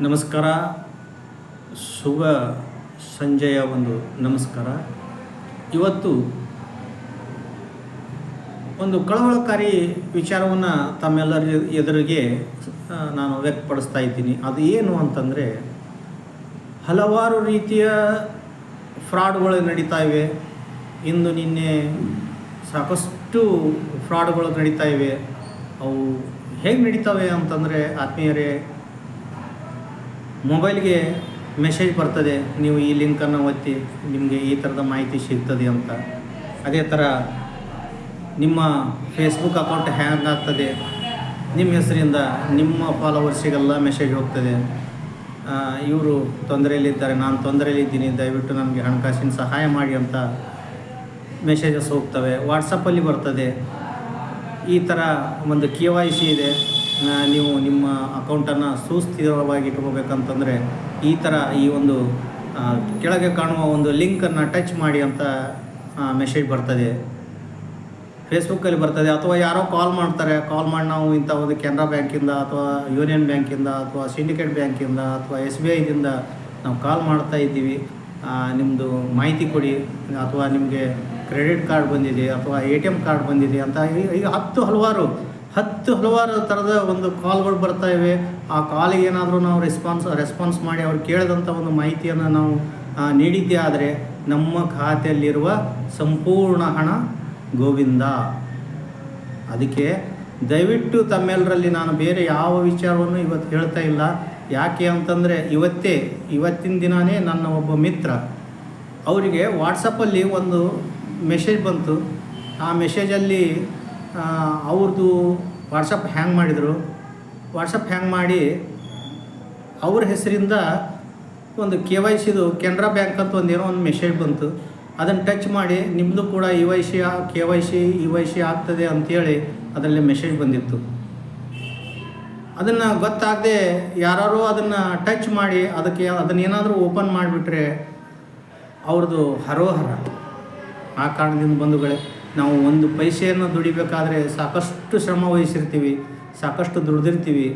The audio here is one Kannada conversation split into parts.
ನಮಸ್ಕಾರ. ಶುಭ ಸಂಜೆಯ ಒಂದು ನಮಸ್ಕಾರ. ಇವತ್ತು ಒಂದು ಕಳವಳಕಾರಿ ವಿಚಾರವನ್ನು ತಮ್ಮೆಲ್ಲರ ಎದುರಿಗೆ ನಾನು ವ್ಯಕ್ತಪಡಿಸ್ತಾ ಇದ್ದೀನಿ. ಅದು ಏನು ಅಂತಂದರೆ, ಹಲವಾರು ರೀತಿಯ ಫ್ರಾಡ್ಗಳು ನಡೀತಾ ಇವೆ. ಇಂದು ನಿನ್ನೆ ಸಾಕಷ್ಟು ಫ್ರಾಡ್ಗಳು ನಡೀತಾ ಇವೆ. ಅವು ಹೇಗೆ ನಡೀತವೆ ಅಂತಂದರೆ, ಆತ್ಮೀಯರೇ ಮೊಬೈಲ್ಗೆ ಮೆಸೇಜ್ ಬರ್ತದೆ, ನೀವು ಈ ಲಿಂಕನ್ನು ಒತ್ತಿ, ನಿಮಗೆ ಈ ಥರದ ಮಾಹಿತಿ ಸಿಗ್ತದೆ ಅಂತ. ಅದೇ ಥರ ನಿಮ್ಮ ಫೇಸ್ಬುಕ್ ಅಕೌಂಟ್ ಹ್ಯಾಂಗ್ ಆಗ್ತದೆ. ನಿಮ್ಮ ಹೆಸರಿಂದ ನಿಮ್ಮ ಫಾಲೋವರ್ಸಿಗೆಲ್ಲ ಮೆಸೇಜ್ ಹೋಗ್ತದೆ. ಇವರು ತೊಂದರೆಯಲ್ಲಿದ್ದಾರೆ, ನಾನು ತೊಂದರೆಯಲ್ಲಿದ್ದೀನಿ, ದಯವಿಟ್ಟು ನನಗೆ ಹಣಕಾಸಿನ ಸಹಾಯ ಮಾಡಿ ಅಂತ ಮೆಸೇಜಸ್ ಹೋಗ್ತವೆ. ವಾಟ್ಸಪ್ಪಲ್ಲಿ ಬರ್ತದೆ. ಈ ಥರ ಒಂದು ಕೆ ವೈ ಸಿ ಇದೆ. ನೀವು ನಿಮ್ಮ ಅಕೌಂಟನ್ನು ಸುಸ್ಥಿರವಾಗಿ ಇಟ್ಕೋಬೇಕಂತಂದರೆ ಈ ಥರ ಈ ಒಂದು ಕೆಳಗೆ ಕಾಣುವ ಒಂದು ಲಿಂಕನ್ನು ಟಚ್ ಮಾಡಿ ಅಂತ ಮೆಸೇಜ್ ಬರ್ತದೆ. ಫೇಸ್ಬುಕ್ಕಲ್ಲಿ ಬರ್ತದೆ. ಅಥವಾ ಯಾರೋ ಕಾಲ್ ಮಾಡ್ತಾರೆ. ಕಾಲ್ ಮಾಡಿ ನಾವು ಇಂಥ ಒಂದು ಕೆನರಾ ಬ್ಯಾಂಕಿಂದ ಅಥವಾ ಯೂನಿಯನ್ ಬ್ಯಾಂಕಿಂದ ಅಥವಾ ಸಿಂಡಿಕೇಟ್ ಬ್ಯಾಂಕಿಂದ ಅಥವಾ ಎಸ್ ಬಿ ಐದಿಂದ ನಾವು ಕಾಲ್ ಮಾಡ್ತಾ ಇದ್ದೀವಿ. ನಿಮ್ಮದು ಮಾಹಿತಿ ಕೊಡಿ. ಅಥವಾ ನಿಮಗೆ ಕ್ರೆಡಿಟ್ ಕಾರ್ಡ್ ಬಂದಿದೆ ಅಥವಾ ಎ ಟಿ ಎಂ ಕಾರ್ಡ್ ಬಂದಿದೆ ಅಂತ ಈಗ ಹತ್ತು ಹಲವಾರು ಹತ್ತು ಹಲವಾರು ಥರದ ಒಂದು ಕಾಲ್ಗಳು ಬರ್ತಾ ಇವೆ. ಆ ಕಾಲಿಗೆ ಏನಾದರೂ ನಾವು ರೆಸ್ಪಾನ್ಸ್ ರೆಸ್ಪಾನ್ಸ್ ಮಾಡಿ ಅವ್ರು ಕೇಳಿದಂಥ ಒಂದು ಮಾಹಿತಿಯನ್ನು ನಾವು ನೀಡಿದ್ದೇ ಆದರೆ ನಮ್ಮ ಖಾತೆಯಲ್ಲಿರುವ ಸಂಪೂರ್ಣ ಹಣ ಗೋವಿಂದ. ಅದಕ್ಕೆ ದಯವಿಟ್ಟು ತಮ್ಮೆಲ್ಲರಲ್ಲಿ ನಾನು ಬೇರೆ ಯಾವ ವಿಚಾರವನ್ನು ಇವತ್ತು ಹೇಳ್ತಾ ಇಲ್ಲ. ಯಾಕೆ ಅಂತಂದರೆ ಇವತ್ತೇ, ಇವತ್ತಿನ ದಿನವೇ ನನ್ನ ಒಬ್ಬ ಮಿತ್ರ ಅವರಿಗೆ ವಾಟ್ಸಪ್ಪಲ್ಲಿ ಒಂದು ಮೆಸೇಜ್ ಬಂತು. ಆ ಮೆಸೇಜಲ್ಲಿ ಅವ್ರದ್ದು ವಾಟ್ಸಪ್ ಹ್ಯಾಂಗ್ ಮಾಡಿದರು. ವಾಟ್ಸಪ್ ಹ್ಯಾಂಗ್ ಮಾಡಿ ಅವ್ರ ಹೆಸರಿಂದ ಒಂದು K Y Sidhu Canara bank ಅಂತ ಒಂದು ಏನೋ ಒಂದು ಮೆಸೇಜ್ ಬಂತು. ಅದನ್ನು ಟಚ್ ಮಾಡಿ ನಿಮ್ಮದು ಕೂಡ E Y C K Y C E Y C ಆಗ್ತದೆ ಅಂತೇಳಿ ಅದರಲ್ಲಿ ಮೆಸೇಜ್ ಬಂದಿತ್ತು. ಅದನ್ನು ಗೊತ್ತಾಗದೆ ಯಾರು ಅದನ್ನು ಟಚ್ ಮಾಡಿ ಅದಕ್ಕೆ ಅದನ್ನೇನಾದರೂ ಓಪನ್ ಮಾಡಿಬಿಟ್ರೆ ಅವ್ರದ್ದು ಹರೋಹರ. ಆ ಕಾರಣದಿಂದ ಬಂಧುಗಳೇ. ನಾವು ಒಂದು ಪೈಸೆಯನ್ನು ದುಡಿಬೇಕಾದ್ರೆ ಸಾಕಷ್ಟು ಶ್ರಮ ವಹಿಸಿರ್ತೀವಿ, ಸಾಕಷ್ಟು ದುಡಿದಿರ್ತೀವಿ.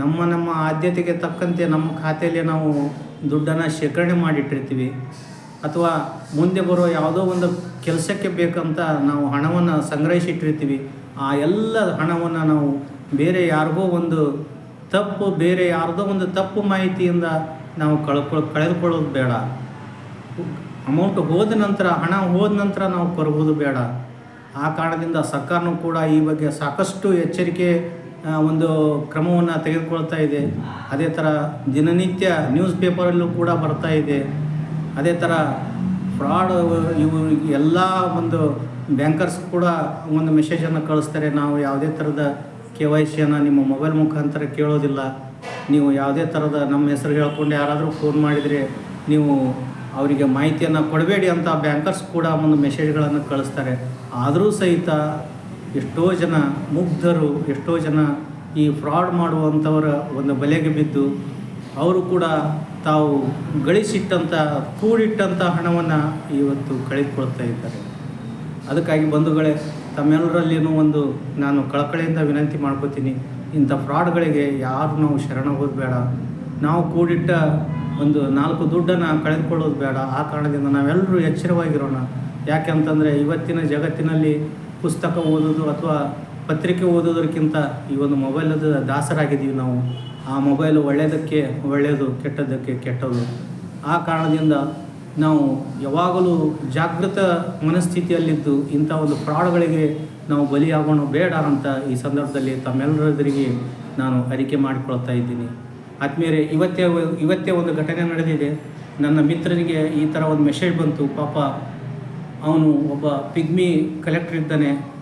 ನಮ್ಮ ನಮ್ಮ ಆದ್ಯತೆಗೆ ತಕ್ಕಂತೆ ನಮ್ಮ ಖಾತೆಯಲ್ಲಿ ನಾವು ದುಡ್ಡನ್ನು ಶೇಖರಣೆ ಮಾಡಿಟ್ಟಿರ್ತೀವಿ. ಅಥವಾ ಮುಂದೆ ಬರೋ ಯಾವುದೋ ಒಂದು ಕೆಲಸಕ್ಕೆ ಬೇಕಂತ ನಾವು ಹಣವನ್ನು ಸಂಗ್ರಹಿಸಿಟ್ಟಿರ್ತೀವಿ. ಆ ಎಲ್ಲ ಹಣವನ್ನು ನಾವು ಬೇರೆ ಯಾರಿಗೋ ಒಂದು ತಪ್ಪು, ಬೇರೆ ಯಾರದೋ ಒಂದು ತಪ್ಪು ಮಾಹಿತಿಯಿಂದ ನಾವು ಕಳ್ಕೊಳ್, ಕಳೆದುಕೊಳ್ಳೋದು ಬೇಡ. ಅಮೌಂಟ್ ಹೋದ ನಂತರ, ಹಣ ಹೋದ ನಂತರ ನಾವು ಕೊರಬೋದು ಬೇಡ. ಆ ಕಾರಣದಿಂದ ಸರ್ಕಾರನೂ ಕೂಡ ಈ ಬಗ್ಗೆ ಸಾಕಷ್ಟು ಎಚ್ಚರಿಕೆ ಒಂದು ಕ್ರಮವನ್ನು ತೆಗೆದುಕೊಳ್ತಾ ಇದೆ. ಅದೇ ಥರ ದಿನನಿತ್ಯ ನ್ಯೂಸ್ ಪೇಪರಲ್ಲೂ ಕೂಡ ಬರ್ತಾ ಇದೆ. ಅದೇ ಥರ ಫ್ರಾಡ್, ಇವು ಎಲ್ಲ ಒಂದು ಬ್ಯಾಂಕರ್ಸ್ ಕೂಡ ಒಂದು ಮೆಸೇಜನ್ನು ಕಳಿಸ್ತಾರೆ, ನಾವು ಯಾವುದೇ ಥರದ ಕೆ ವೈ ಸಿಯನ್ನು ನಿಮ್ಮ ಮೊಬೈಲ್ ಮುಖಾಂತರ ಕೇಳೋದಿಲ್ಲ. ನೀವು ಯಾವುದೇ ಥರದ ನಮ್ಮ ಹೆಸರು ಹೇಳ್ಕೊಂಡು ಯಾರಾದರೂ ಫೋನ್ ಮಾಡಿದರೆ ನೀವು ಅವರಿಗೆ ಮಾಹಿತಿಯನ್ನು ಕೊಡಬೇಡಿ ಅಂತ ಬ್ಯಾಂಕರ್ಸ್ ಕೂಡ ಒಂದು ಮೆಸೇಜ್ಗಳನ್ನು ಕಳಿಸ್ತಾರೆ. ಆದರೂ ಸಹಿತ ಎಷ್ಟೋ ಜನ ಮುಗ್ಧರು, ಎಷ್ಟೋ ಜನ ಈ ಫ್ರಾಡ್ ಮಾಡುವಂಥವರ ಒಂದು ಬಲೆಗೆ ಬಿದ್ದು, ಅವರು ಕೂಡ ತಾವು ಗಳಿಸಿಟ್ಟಂಥ ಕೂಡಿಟ್ಟಂಥ ಹಣವನ್ನು ಇವತ್ತು ಕಳೆದುಕೊಳ್ತಾ ಇದ್ದಾರೆ. ಅದಕ್ಕಾಗಿ ಬಂಧುಗಳೇ ತಮ್ಮೆಲ್ಲರಲ್ಲಿನೂ ಒಂದು ನಾನು ಕಳಕಳಿಯಿಂದ ವಿನಂತಿ ಮಾಡ್ಕೋತೀನಿ, ಇಂಥ ಫ್ರಾಡ್ಗಳಿಗೆ ಯಾರು ನಾವು ಶರಣ ಹೋಗಬೇಡ. ನಾವು ಕೂಡಿಟ್ಟ ಒಂದು ನಾಲ್ಕು ದುಡ್ಡನ್ನು ಕಳೆದುಕೊಳ್ಳೋದು ಬೇಡ. ಆ ಕಾರಣದಿಂದ ನಾವೆಲ್ಲರೂ ಎಚ್ಚರವಾಗಿರೋಣ. ಯಾಕೆ ಅಂತಂದರೆ ಇವತ್ತಿನ ಜಗತ್ತಿನಲ್ಲಿ ಪುಸ್ತಕ ಓದೋದು ಅಥವಾ ಪತ್ರಿಕೆ ಓದೋದಕ್ಕಿಂತ ಈ ಒಂದು ಮೊಬೈಲದ ದಾಸರಾಗಿದ್ದೀವಿ ನಾವು. ಆ ಮೊಬೈಲು ಒಳ್ಳೆಯದಕ್ಕೆ ಒಳ್ಳೆಯದು, ಕೆಟ್ಟದ್ದಕ್ಕೆ ಕೆಟ್ಟದು. ಆ ಕಾರಣದಿಂದ ನಾವು ಯಾವಾಗಲೂ ಜಾಗೃತ ಮನಸ್ಥಿತಿಯಲ್ಲಿದ್ದು ಇಂಥ ಒಂದು ಫ್ರಾಡ್ಗಳಿಗೆ ನಾವು ಬಲಿಯಾಗೋಣ ಬೇಡ ಅಂತ ಈ ಸಂದರ್ಭದಲ್ಲಿ ತಮ್ಮೆಲ್ಲರೆದುರಿಗೆ ನಾನು ಅರಿಕೆ ಮಾಡಿಕೊಳ್ತಾ ಇದ್ದೀನಿ. ಆತ್ಮೀಯರೇ, ಇವತ್ತೇ ಇವತ್ತೇ ಒಂದು ಘಟನೆ ನಡೆದಿದೆ. ನನ್ನ ಮಿತ್ರನಿಗೆ ಈ ಥರ ಒಂದು ಮೆಸೇಜ್ ಬಂತು. ಪಾಪ, ಅವನು ಒಬ್ಬ ಪಿಗ್ಮಿ ಕಲೆಕ್ಟರ್ ಇದ್ದಾನೆ.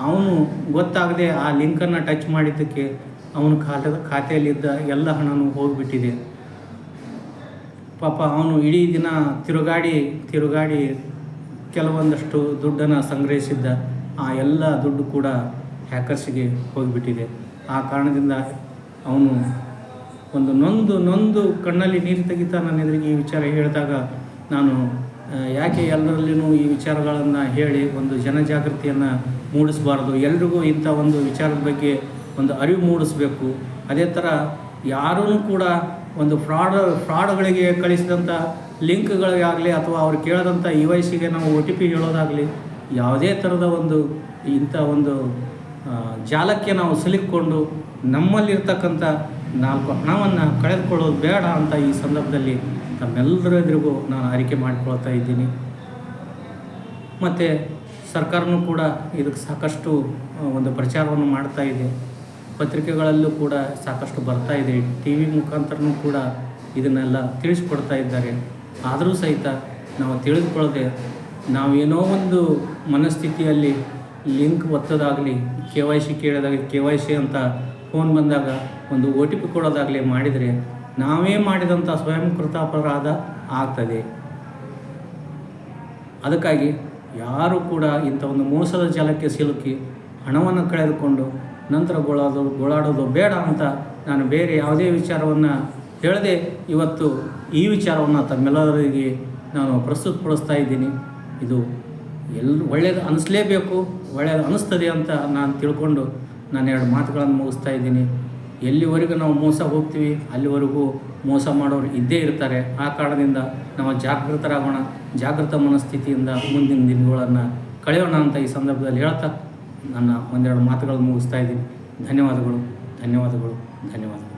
ಅವನು ಗೊತ್ತಾಗದೆ ಆ ಲಿಂಕನ್ನು ಟಚ್ ಮಾಡಿದ್ದಕ್ಕೆ ಅವನ ಖಾತೆ ಖಾತೆಯಲ್ಲಿದ್ದ ಎಲ್ಲ ಹಣನೂ ಹೋಗಿಬಿಟ್ಟಿದೆ. ಪಾಪ, ಅವನು ಇಡೀ ದಿನ ತಿರುಗಾಡಿ ತಿರುಗಾಡಿ ಕೆಲವೊಂದಷ್ಟು ದುಡ್ಡನ್ನು ಸಂಗ್ರಹಿಸಿದ್ದ ಆ ಎಲ್ಲ ದುಡ್ಡು ಕೂಡ ಹ್ಯಾಕರ್ಸಿಗೆ ಹೋಗಿಬಿಟ್ಟಿದೆ. ಆ ಕಾರಣದಿಂದ ಅವನು ಒಂದು ನೊಂದು ನೊಂದು ಕಣ್ಣಲ್ಲಿ ನೀರು ತೆಗಿತಾ ನನ್ನ ಎದುರಿಗೆ ಈ ವಿಚಾರ ಹೇಳಿದಾಗ ನಾನು ಯಾಕೆ ಎಲ್ಲರಲ್ಲಿನೂ ಈ ವಿಚಾರಗಳನ್ನು ಹೇಳಿ ಒಂದು ಜನಜಾಗೃತಿಯನ್ನು ಮೂಡಿಸಬಾರ್ದು? ಎಲ್ರಿಗೂ ಇಂಥ ಒಂದು ವಿಚಾರದ ಬಗ್ಗೆ ಒಂದು ಅರಿವು ಮೂಡಿಸಬೇಕು. ಅದೇ ಥರ ಯಾರೂ ಕೂಡ ಒಂದು ಫ್ರಾಡ್, ಫ್ರಾಡ್ಗಳಿಗೆ ಕಳಿಸಿದಂಥ ಲಿಂಕ್ಗಳಿಗಾಗಲಿ ಅಥವಾ ಅವ್ರು ಕೇಳಿದಂಥ ಇ ವಯಸ್ಸಿಗೆ ಸಿಗೆ ನಾವು ಒ ಟಿ ಪಿ ಹೇಳೋದಾಗಲಿ, ಯಾವುದೇ ಥರದ ಒಂದು ಇಂಥ ಒಂದು ಜಾಲಕ್ಕೆ ನಾವು ಸಿಲುಕಿಕೊಂಡು ನಮ್ಮಲ್ಲಿರ್ತಕ್ಕಂಥ ನಾಲ್ಕು ಹಣವನ್ನು ಕಳೆದುಕೊಳ್ಳೋದು ಬೇಡ ಅಂತ ಈ ಸಂದರ್ಭದಲ್ಲಿ ತಮ್ಮೆಲ್ಲರ ಎದುರಿಗೂ ನಾನು ಅರಿಕೆ ಮಾಡಿಕೊಳ್ತಾ ಇದ್ದೀನಿ. ಮತ್ತು ಸರ್ಕಾರನೂ ಕೂಡ ಇದಕ್ಕೆ ಸಾಕಷ್ಟು ಒಂದು ಪ್ರಚಾರವನ್ನು ಮಾಡ್ತಾ ಇದೆ. ಪತ್ರಿಕೆಗಳಲ್ಲೂ ಕೂಡ ಸಾಕಷ್ಟು ಬರ್ತಾ ಇದೆ. ಟಿ ವಿ ಮುಖಾಂತರನೂ ಕೂಡ ಇದನ್ನೆಲ್ಲ ತಿಳಿಸ್ಕೊಡ್ತಾ ಇದ್ದಾರೆ. ಆದರೂ ಸಹಿತ ನಾವು ತಿಳಿದುಕೊಳ್ಳದೆ ನಾವೇನೋ ಒಂದು ಮನಸ್ಥಿತಿಯಲ್ಲಿ ಲಿಂಕ್ ಒತ್ತೋದಾಗಲಿ, ಕೆ ವೈ ಸಿ ಕೇಳಿದಾಗ ಕೆ ವೈ ಸಿ ಅಂತ ಫೋನ್ ಬಂದಾಗ ಒಂದು ಒ ಟಿ ಪಿ ಕೊಡೋದಾಗಲಿ ಮಾಡಿದರೆ ನಾವೇ ಮಾಡಿದಂಥ ಸ್ವಯಂಕೃತ ಅಪರಾಧ ಆಗ್ತದೆ. ಅದಕ್ಕಾಗಿ ಯಾರು ಕೂಡ ಇಂಥ ಒಂದು ಮೋಸದ ಜಾಲಕ್ಕೆ ಸಿಲುಕಿ ಹಣವನ್ನು ಕಳೆದುಕೊಂಡು ನಂತರ ಗೋಳಾಡೋದು ಗೋಳಾಡೋದು ಬೇಡ ಅಂತ ನಾನು ಬೇರೆ ಯಾವುದೇ ವಿಚಾರವನ್ನು ಹೇಳದೆ ಇವತ್ತು ಈ ವಿಚಾರವನ್ನು ತಮ್ಮೆಲ್ಲರಿಗೆ ನಾನು ಪ್ರಸ್ತುತಪಡಿಸ್ತಾ ಇದ್ದೀನಿ. ಇದು ಎಲ್ ಒಳ್ಳೆಯದು ಅನಿಸ್ಲೇಬೇಕು ಒಳ್ಳೆಯದು ಅನ್ನಿಸ್ತದೆ ಅಂತ ನಾನು ತಿಳ್ಕೊಂಡು ನಾನು ಎರಡು ಮಾತುಗಳನ್ನು ಮುಗಿಸ್ತಾ ಇದ್ದೀನಿ. ಎಲ್ಲಿವರೆಗೂ ನಾವು ಮೋಸ ಹೋಗ್ತೀವಿ, ಅಲ್ಲಿವರೆಗೂ ಮೋಸ ಮಾಡೋರು ಇದ್ದೇ ಇರ್ತಾರೆ. ಆ ಕಾರಣದಿಂದ ನಾವು ಜಾಗೃತರಾಗೋಣ, ಜಾಗೃತ ಮನಸ್ಥಿತಿಯಿಂದ ಮುಂದಿನ ದಿನಗಳನ್ನು ಕಳೆಯೋಣ ಅಂತ ಈ ಸಂದರ್ಭದಲ್ಲಿ ಹೇಳ್ತಾ ನನ್ನ ಒಂದೆರಡು ಮಾತುಗಳನ್ನು ಮುಗಿಸ್ತಾ ಇದ್ದೀನಿ. ಧನ್ಯವಾದಗಳು ಧನ್ಯವಾದಗಳು ಧನ್ಯವಾದಗಳು.